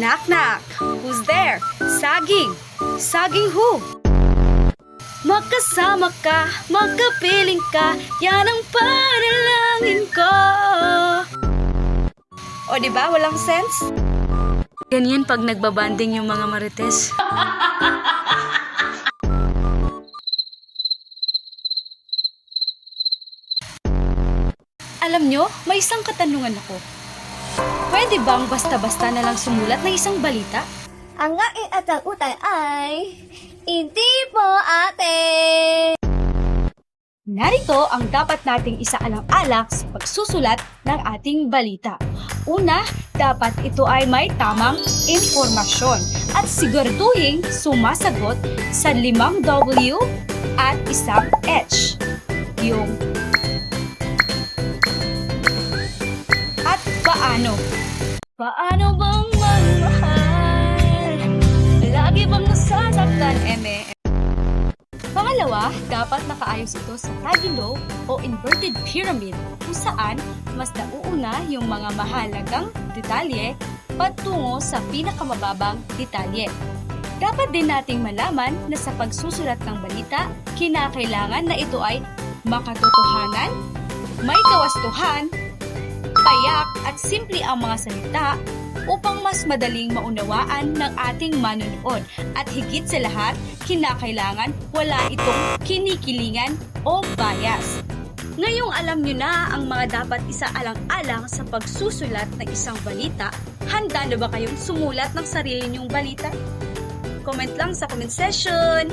Knock knock. Who's there? Saging. Saging who? Magkasama ka, magkapiling ka, yan ang panalangin ko. O di ba walang sense? Ganyan pag nagbabanding yung mga marites. Alam nyo, may isang katanungan ako. Pwede bang basta-basta na lang sumulat ng isang balita? Ang aking at ang utay ay, hindi po ate. Narito ang dapat nating isaalang-alang sa pagsusulat ng ating balita. Una, dapat ito ay may tamang informasyon at siguraduhin sumasagot sa limang W at isang H. Yung at paano. Paano bang magmahal? Lagi bang nasasaktan, eme? Pangalawa, dapat nakaayos ito sa tagulo o inverted pyramid kung saan mas nauuna yung mga mahalagang detalye patungo sa pinakamababang detalye. Dapat din nating malaman na sa pagsusulat ng balita, kinakailangan na ito ay makatotohanan, may kawastuhan, at simple ang mga salita upang mas madaling maunawaan ng ating manunood at higit sa lahat, kinakailangan wala itong kinikilingan o bias. Ngayong alam nyo na ang mga dapat isaalang-alang sa pagsusulat ng isang balita, handa na ba kayong sumulat ng sarili nyong balita? Comment lang sa comment section!